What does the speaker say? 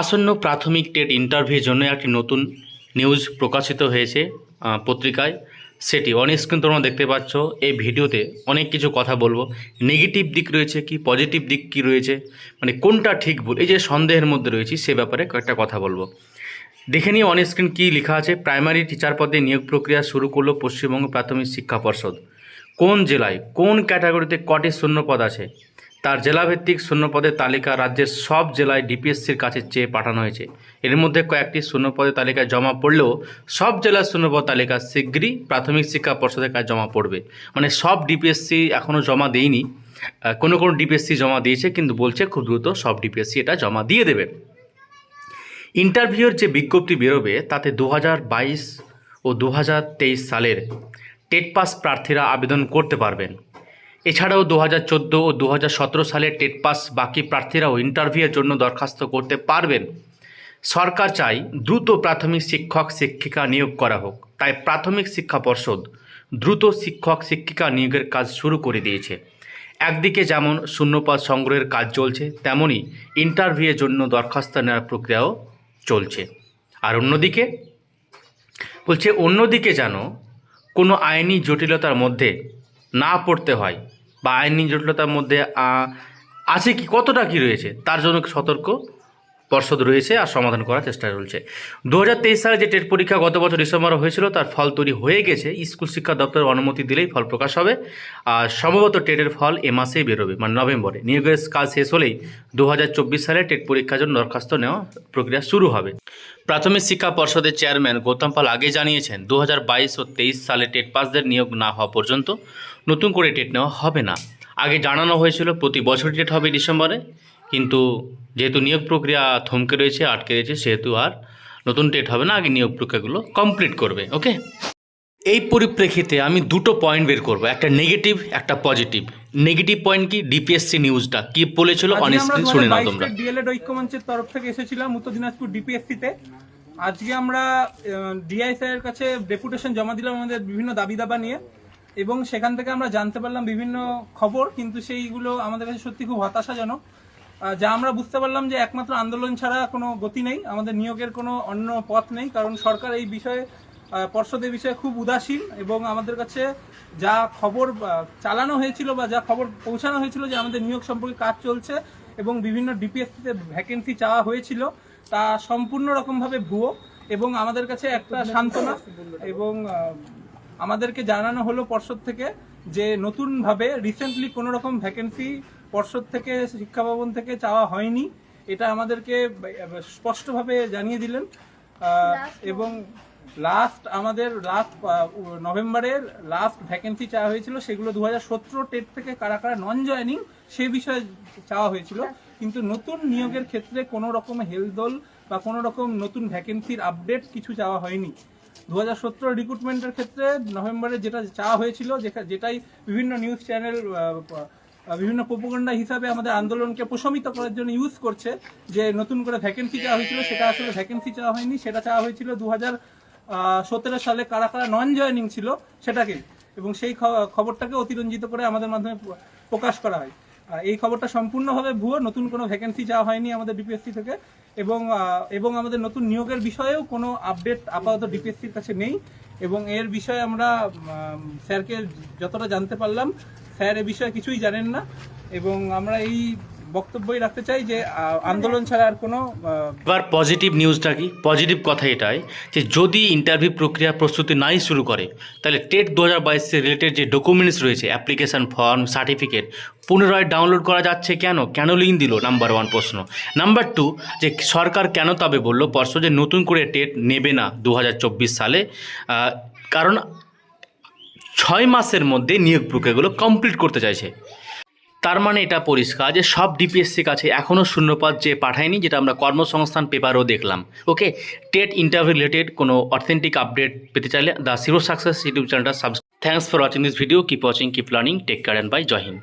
আসন্ন প্রাথমিক টেট ইন্টারভিউর জন্য একটি নতুন নিউজ প্রকাশিত হয়েছে পত্রিকায়। সেটি অন স্ক্রিন তোমরা দেখতে পাচ্ছ। এই ভিডিওতে অনেক কিছু কথা বলব। নেগেটিভ দিক রয়েছে কি? পজিটিভ দিক কি রয়েছে? মানে কোনটা ঠিক ভুল? এই যে সন্দেহের মধ্যে রয়েছি, সে ব্যাপারে কয়েকটা কথা বলব। দেখে নিয়ে অন স্ক্রিন কী লেখা আছে? প্রাইমারি টিচার পদে নিয়োগ প্রক্রিয়া শুরু করল পশ্চিমবঙ্গ প্রাথমিক শিক্ষা পর্ষদ। কোন জেলায়? কোন ক্যাটাগরিতে কটি শূন্যপদ আছে? তার জেলাভিত্তিক শূন্যপদের তালিকা রাজ্যের সব জেলায় ডিপিএসসির কাছে চেয়ে পাঠানো হয়েছে। এর মধ্যে কয়েকটি শূন্যপদের তালিকায় জমা পড়লেও সব জেলার শূন্যপদ তালিকা শীঘ্রই প্রাথমিক শিক্ষা পর্ষদের কাছে জমা পড়বে। মানে সব ডিপিএসসি এখনও জমা দেয়নি। কোনো কোনো ডিপিএসসি জমা দিয়েছে কিন্তু বলছে খুব দ্রুত সব ডিপিএসসি এটা জমা দিয়ে দেবে। ইন্টারভিউর যে বিজ্ঞপ্তি বেরোবে তাতে দু হাজার বাইশ ও দু হাজার তেইশ সালের টেট পাস প্রার্থীরা আবেদন করতে পারবেন। এছাড়াও দু হাজার চোদ্দ ও দু সালের টেট পাস বাকি প্রার্থীরাও ইন্টারভিউয়ের জন্য দরখাস্ত করতে পারবেন। সরকার চাই দ্রুত প্রাথমিক শিক্ষক, শিক্ষিকা নিয়োগ করা হোক। তাই প্রাথমিক শিক্ষা পর্ষদ দ্রুত শিক্ষক, শিক্ষিকা নিয়োগের কাজ শুরু করে দিয়েছে। একদিকে যেমন শূন্যপদ সংগ্রহের কাজ চলছে তেমনই ইন্টারভিউয়ের জন্য দরখাস্ত নেওয়ার প্রক্রিয়াও চলছে। আর অন্যদিকে বলছে, অন্যদিকে যেন কোনো আইনি জটিলতার মধ্যে না পড়তে হয় বা আইনি জটিলতার মধ্যে আছে কি? কতটা কি রয়েছে? তার জন্য সতর্ক। পর্ষদ রয়েছে আর সমাধান করার চেষ্টা চলছে। দু হাজার তেইশ সালে যে টেট পরীক্ষা গত বছর ডিসেম্বরে হয়েছিল, তার ফল তৈরি হয়ে গেছে। স্কুল শিক্ষা দপ্তরের অনুমতি দিলেই ফল প্রকাশ হবে। আর সম্ভবত টেটের ফল এ মাসেই বেরোবে মানে নভেম্বরে। নিয়োগের কাজ শেষ হলেই দু হাজার চব্বিশ সালে টেট পরীক্ষার জন্য দরখাস্ত নেওয়া প্রক্রিয়া শুরু হবে। প্রাথমিক শিক্ষা পর্ষদের চেয়ারম্যান গৌতম পাল আগে জানিয়েছেন দু হাজার বাইশ ও তেইশ সালে টেট পাসদের নিয়োগ না হওয়া পর্যন্ত নতুন করে টেট নেওয়া হবে না। আগে জানানো হয়েছিল, প্রতি বছর টেট হবে ডিসেম্বরে। কিন্তু যেহেতু নিয়োগ প্রক্রিয়া থমকে রয়েছে আটকে রয়েছে সেহেতু আর নতুন টেট হবে না আগে নিয়োগ প্রক্রিয়াগুলো কমপ্লিট করবে ওকে এই পরিপ্রেক্ষিতে আমি দুটো পয়েন্ট বের করব একটা নেগেটিভ একটা পজিটিভ নেগেটিভ পয়েন্ট কি? ডিপিএসসি নিউজটা কি বলেছিল? অন শুনে নাও তোমরা। ডিএলএড ঐক্যমঞ্চের তরফ থেকে এসেছিলাম উত্তর দিনাজপুর ডিপিএসসি তে। আজকে আমরা ডিআই স্যারের কাছে ডেপুটেশন জমা দিলাম আমাদের বিভিন্ন দাবি দাবা নিয়ে। এবং সেখান থেকে আমরা জানতে পারলাম বিভিন্ন খবর কিন্তু সেইগুলো আমাদের কাছে সত্যি খুব হতাশাজনক। যা আমরা বুঝতে পারলাম যে একমাত্র আন্দোলন ছাড়া কোনো গতি নেই, আমাদের নিয়োগের কোনো অন্য পথ নেই, কারণ সরকার এই বিষয়ে পর্ষদের বিষয়ে খুব উদাসীন এবং আমাদের কাছে যা খবর চালানো হয়েছিল বা যা খবর পৌঁছানো হয়েছিল যে আমাদের নিয়োগ সম্পর্কে কাজ চলছে এবং বিভিন্ন ডিপিএসসিতে ভ্যাকেন্সি চাওয়া হয়েছিল, তা সম্পূর্ণ রকমভাবে ভুয়ো এবং আমাদের কাছে একটা সান্ত্বনা এবং আমাদেরকে জানানো হলো পর্ষদ থেকে যে নতুনভাবে রিসেন্টলি কোনো রকম ভ্যাকেন্সি পর্ষদ থেকে শিক্ষা ভবন থেকে চাওয়া হয়নি। এটা আমাদেরকে স্পষ্টভাবে জানিয়ে দিলেন। এবং লাস্ট আমাদের লাস্ট নভেম্বরের লাস্ট ভ্যাকেন্সি চাওয়া হয়েছিল। সেগুলো দু হাজার সতেরো টেট থেকে কারা কারা নন জয়নিং সে বিষয়ে চাওয়া হয়েছিল। কিন্তু নতুন নিয়োগের ক্ষেত্রে কোনো রকম হেলদোল বা কোনো রকম নতুন ভ্যাকেন্সির আপডেট কিছু চাওয়া হয়নি। দু হাজার সতেরো রিক্রুটমেন্টের ক্ষেত্রে নভেম্বরে যেটা চাওয়া হয়েছিল যেটাই বিভিন্ন নিউজ চ্যানেল বিভিন্ন প্রোপাগান্ডা হিসাবে আমাদের আন্দোলনকে প্রশমিত করার জন্য ইউজ করছে যে নতুন করে ভ্যাকেন্সি চাওয়া হয়েছিল, সেটা আসলে ভ্যাকেন্সি চাওয়া হয়নি, সেটা চাওয়া হয়েছিল দু হাজার সতেরো সালে কারা কারা নন জয়নিং ছিল সেটাকে, এবং সেই খবরটাকে অতিরঞ্জিত করে আমাদের মাধ্যমে প্রকাশ করা হয়। এই খবরটা সম্পূর্ণভাবে ভুয়ো, নতুন কোনো ভ্যাকেন্সি চাওয়া হয়নি আমাদের ডিপিএসসি থেকে, এবং এবং আমাদের নতুন নিয়োগের বিষয়েও কোনো আপডেট আপাতত ডিপিএসসির কাছে নেই, এবং এর বিষয়ে আমরা স্যারকে যতটা জানতে পারলাম স্যার এ বিষয়ে কিছুই জানেন না, এবং আমরা এই বক্তব্যই রাখতে চাই যে আন্দোলন ছাড়া আর কোনো এবার পজিটিভ নিউজটা কি? পজিটিভ কথা এটাই যে, যদি ইন্টারভিউ প্রক্রিয়া প্রস্তুতি নাই শুরু করে, তাহলে টেট দু হাজার বাইশের রিলেটেড যে ডকুমেন্টস রয়েছে অ্যাপ্লিকেশন ফর্ম সার্টিফিকেট পুনরায় ডাউনলোড করা যাচ্ছে কেন? কেন লিঙ্ক দিল? নাম্বার ওয়ান প্রশ্ন। নাম্বার টু যে সরকার কেন তবে বলল পর্ষদ যে নতুন করে টেট নেবে না দু হাজার চব্বিশ সালে কারণ ছয় মাসের মধ্যে নিয়োগ প্রক্রিয়াগুলো কমপ্লিট করতে চাইছে। তার মানে এটা পরিষ্কার যে সব ডিপিএসসি কাছে এখনও শূন্যপদ যে পাঠায়নি, যেটা আমরা কর্মসংস্থান পেপারও দেখলাম। ওকে টেট ইন্টারভিউ রিলেটেড কোনো অথেন্টিক আপডেট পেতে চাইলে দ্য সিরো সাকসেস ইউটিউব চ্যানেলটা subscribe thanks for watching this video keep watching keep learning take care and bye Jai Hind